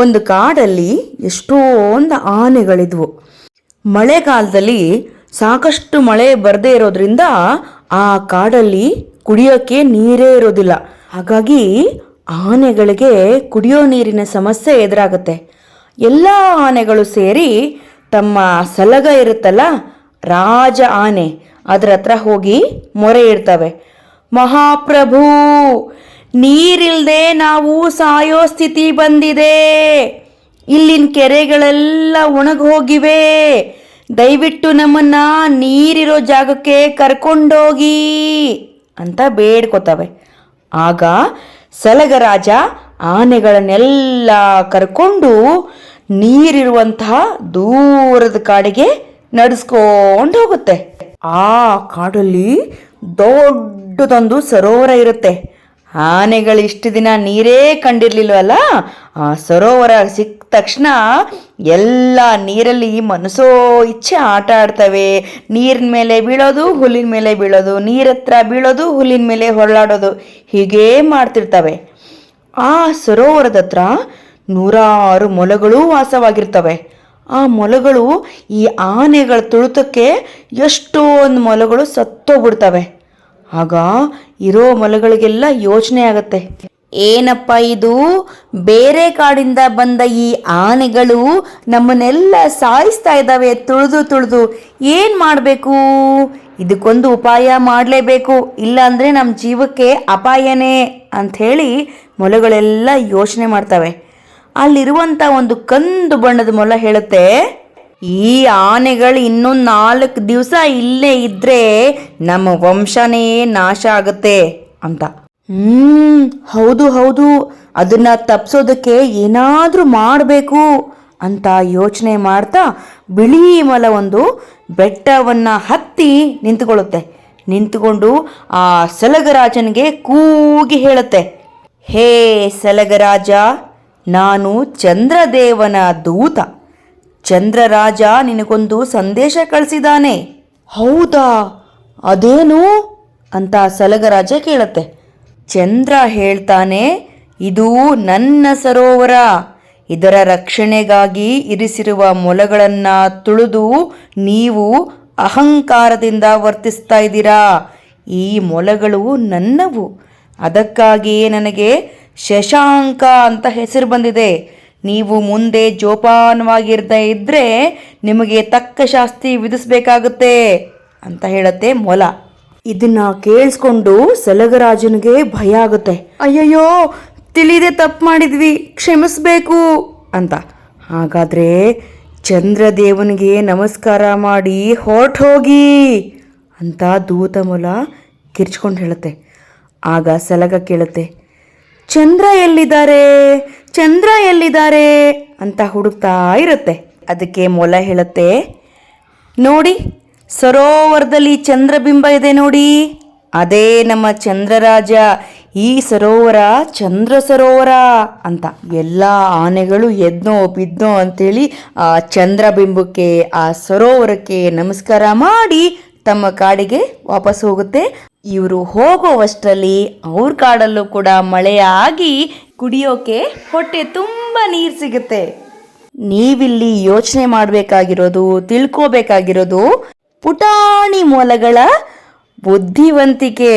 ಒಂದು ಕಾಡಲ್ಲಿ ಎಷ್ಟೊಂದು ಆನೆಗಳಿದ್ವು. ಮಳೆಗಾಲದಲ್ಲಿ ಸಾಕಷ್ಟು ಮಳೆ ಬರದೇ ಇರೋದ್ರಿಂದ ಆ ಕಾಡಲ್ಲಿ ಕುಡಿಯೋಕ್ಕೆ ನೀರೇ ಇರೋದಿಲ್ಲ. ಹಾಗಾಗಿ ಆನೆಗಳಿಗೆ ಕುಡಿಯೋ ನೀರಿನ ಸಮಸ್ಯೆ ಎದುರಾಗುತ್ತೆ. ಎಲ್ಲ ಆನೆಗಳು ಸೇರಿ ತಮ್ಮ ಸಲಗ ಇರುತ್ತಲ್ಲ, ರಾಜ ಆನೆ, ಅದರ ಹತ್ರ ಹೋಗಿ ಮೊರೆ ಇರ್ತವೆ ಮಹಾಪ್ರಭು! ನೀರಿಲ್ದೆ ನಾವು ಸಾಯೋ ಸ್ಥಿತಿ ಬಂದಿದೆ. ಇಲ್ಲಿನ ಕೆರೆಗಳೆಲ್ಲ ಒಣಗಿ ಹೋಗಿವೆ ದಯವಿಟ್ಟು ನಮ್ಮನ್ನ ನೀರಿರೋ ಜಾಗಕ್ಕೆ ಕರ್ಕೊಂಡೋಗಿ ಅಂತ ಬೇಡ್ಕೋತವೆ. ಆಗ ಸಲಗರಾಜ ಆನೆಗಳನ್ನೆಲ್ಲ ಕರ್ಕೊಂಡು ನೀರಿರುವಂತಹ ದೂರದ ಕಾಡಿಗೆ ನಡೆಸ್ಕೊಂಡು ಹೋಗುತ್ತೆ. ಆ ಕಾಡಲ್ಲಿ ದೊಡ್ಡದೊಂದು ಸರೋವರ ಇರುತ್ತೆ. ಆನೆಗಳು ಇಷ್ಟು ದಿನ ನೀರೇ ಕಂಡಿರ್ಲಿಲ್ವಲ್ಲ ಆ ಸರೋವರ ಸಿಕ್ಕ ತಕ್ಷಣ ಎಲ್ಲ ನೀರಲ್ಲಿ ಮನಸೋ ಇಚ್ಛೆ ಆಟ ಆಡ್ತವೆ. ನೀರಿನ ಮೇಲೆ ಬೀಳೋದು, ಹುಲ್ಲಿನ ಮೇಲೆ ಬೀಳೋದು, ನೀರತ್ರ ಬೀಳೋದು, ಹುಲ್ಲಿನ ಮೇಲೆ ಹೊರಳಾಡೋದು ಹೀಗೇ ಮಾಡ್ತಿರ್ತವೆ. ಆ ಸರೋವರದ ಹತ್ರ ನೂರಾರು ಮೊಲಗಳು ವಾಸವಾಗಿರ್ತವೆ. ಆ ಮೊಲಗಳು ಈ ಆನೆಗಳ ತುಳಿತಕ್ಕೆ ಎಷ್ಟೊಂದು ಮೊಲಗಳು ಸತ್ತೋಗ್ಬಿಡ್ತವೆ. ಆಗ ಇರೋ ಮೊಲಗಳಿಗೆಲ್ಲ ಯೋಚನೆ ಆಗತ್ತೆ. ಏನಪ್ಪ ಇದು? ಬೇರೆ ಕಾಡಿಂದ ಬಂದ ಈ ಆನೆಗಳು ನಮ್ಮನ್ನೆಲ್ಲ ಸಾಯಿಸ್ತಾ ಇದ್ದಾವೆ. ತುಳಿದು ತುಳಿದು ಏನು ಮಾಡಬೇಕು? ಇದಕ್ಕೊಂದು ಉಪಾಯ ಮಾಡಲೇಬೇಕು. ಇಲ್ಲಾಂದರೆ ನಮ್ಮ ಜೀವಕ್ಕೆ ಅಪಾಯನೇ ಅಂಥೇಳಿ ಮೊಲಗಳೆಲ್ಲ ಯೋಚನೆ ಮಾಡ್ತವೆ. ಅಲ್ಲಿರುವಂಥ ಒಂದು ಕಂದು ಬಣ್ಣದ ಮೊಲ ಹೇಳುತ್ತೆ. ಈ ಆನೆಗಳು ಇನ್ನೊಂದು ನಾಲ್ಕು ದಿವಸ ಇಲ್ಲೇ ಇದ್ರೆ ನಮ್ಮ ವಂಶನೇ ನಾಶ ಆಗುತ್ತೆ ಅಂತ. ಹ್ಮ್, ಹೌದು ಹೌದು. ಅದನ್ನ ತಪ್ಸೋದಕ್ಕೆ ಏನಾದ್ರೂ ಮಾಡಬೇಕು ಅಂತ ಯೋಚನೆ ಮಾಡ್ತಾ ಬಿಳಿ ಮಲ ಒಂದು ಬೆಟ್ಟವನ್ನ ಹತ್ತಿ ನಿಂತುಕೊಳ್ಳುತ್ತೆ. ನಿಂತುಕೊಂಡು ಆ ಸಲಗರಾಜನಿಗೆ ಕೂಗಿ ಹೇಳುತ್ತೆ. ಹೇ ಸಲಗರಾಜ, ನಾನು ಚಂದ್ರದೇವನ ದೂತ. ಚಂದ್ರರಾಜ ನಿನಗೊಂದು ಸಂದೇಶ ಕಳಿಸಿದಾನೆ. ಹೌದಾ? ಅದೇನು? ಅಂತ ಸಲಗರಾಜ ಕೇಳತ್ತೆ. ಚಂದ್ರ ಹೇಳ್ತಾನೆ, ಇದು ನನ್ನ ಸರೋವರ. ಇದರ ರಕ್ಷಣೆಗಾಗಿ ಇರಿಸಿರುವ ಮೊಲಗಳನ್ನು ತುಳಿದು ನೀವು ಅಹಂಕಾರದಿಂದ ವರ್ತಿಸ್ತಾ ಇದ್ದೀರಾ? ಈ ಮೊಲಗಳು ನನ್ನವು. ಅದಕ್ಕಾಗಿಯೇ ನನಗೆ ಶಶಾಂಕ ಅಂತ ಹೆಸರು ಬಂದಿದೆ. ನೀವು ಮುಂದೆ ಜೋಪಾನವಾಗಿರದೇ ಇದ್ದರೆ ನಿಮಗೆ ತಕ್ಕ ಶಾಸ್ತಿ ವಿಧಿಸಬೇಕಾಗುತ್ತೆ ಅಂತ ಹೇಳುತ್ತೆ ಮೊಲ. ಇದನ್ನ ಕೇಳಿಸ್ಕೊಂಡು ಸಲಗರಾಜನಿಗೆ ಭಯ ಆಗುತ್ತೆ. ಅಯ್ಯಯ್ಯೋ, ತಿಳಿದೆ ತಪ್ಪು ಮಾಡಿದ್ವಿ, ಕ್ಷಮಿಸ್ಬೇಕು ಅಂತ. ಹಾಗಾದ್ರೆ ಚಂದ್ರದೇವನಿಗೆ ನಮಸ್ಕಾರ ಮಾಡಿ ಹೊರಟು ಹೋಗಿ ಅಂತ ದೂತ ಮೊಲ ಕಿರ್ಚ್ಕೊಂಡು ಹೇಳುತ್ತೆ. ಆಗ ಸಲಗ ಕೇಳುತ್ತೆ, ಚಂದ್ರ ಎಲ್ಲಿದ್ದಾರೆ? ಚಂದ್ರ ಎಲ್ಲಿದ್ದಾರೆ ಅಂತ ಹುಡುಕ್ತಾ ಇರುತ್ತೆ. ಅದಕ್ಕೆ ಮೊಲ ಹೇಳುತ್ತೆ, ನೋಡಿ, ಸರೋವರದಲ್ಲಿ ಚಂದ್ರಬಿಂಬ ಇದೆ ನೋಡಿ. ಅದೇ ನಮ್ಮ ಚಂದ್ರರಾಜ, ಈ ಸರೋವರ ಚಂದ್ರ ಸರೋವರ ಅಂತ ಎಲ್ಲ ಆನೆಗಳು ಎದ್ನೋ ಬಿದ್ನೋ ಅಂಥೇಳಿ ಆ ಚಂದ್ರಬಿಂಬಕ್ಕೆ, ಆ ಸರೋವರಕ್ಕೆ ನಮಸ್ಕಾರ ಮಾಡಿ ತಮ್ಮ ಕಾಡಿಗೆ ವಾಪಸ್ ಹೋಗುತ್ತೆ. ಇವರು ಹೋಗುವಷ್ಟರಲ್ಲಿ ಅವ್ರ ಕಾಡಲ್ಲೂ ಕೂಡ ಮಳೆ ಆಗಿ ಕುಡಿಯೋಕೆ ಹೊಟ್ಟೆ ತುಂಬ ನೀರು ಸಿಗುತ್ತೆ. ನೀವಿಲ್ಲಿ ಯೋಚನೆ ಮಾಡಬೇಕಾಗಿರೋದು, ತಿಳ್ಕೋಬೇಕಾಗಿರೋದು ಪುಟಾಣಿ ಮೊಲಗಳ ಬುದ್ಧಿವಂತಿಕೆ.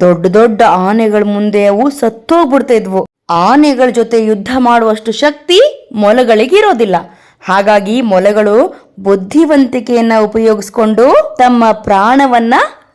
ದೊಡ್ಡ ದೊಡ್ಡ ಆನೆಗಳ ಮುಂದೆ ಅವು ಸತ್ತೋಗ್ಬಿಡ್ತಾಯಿದ್ವು ಆನೆಗಳ ಜೊತೆ ಯುದ್ಧ ಮಾಡುವಷ್ಟು ಶಕ್ತಿ ಮೊಲಗಳಿಗಿರೋದಿಲ್ಲ. ಹಾಗಾಗಿ ಮೊಲಗಳು ಬುದ್ಧಿವಂತಿಕೆಯನ್ನ ಉಪಯೋಗಿಸ್ಕೊಂಡು ತಮ್ಮ ಪ್ರಾಣವನ್ನ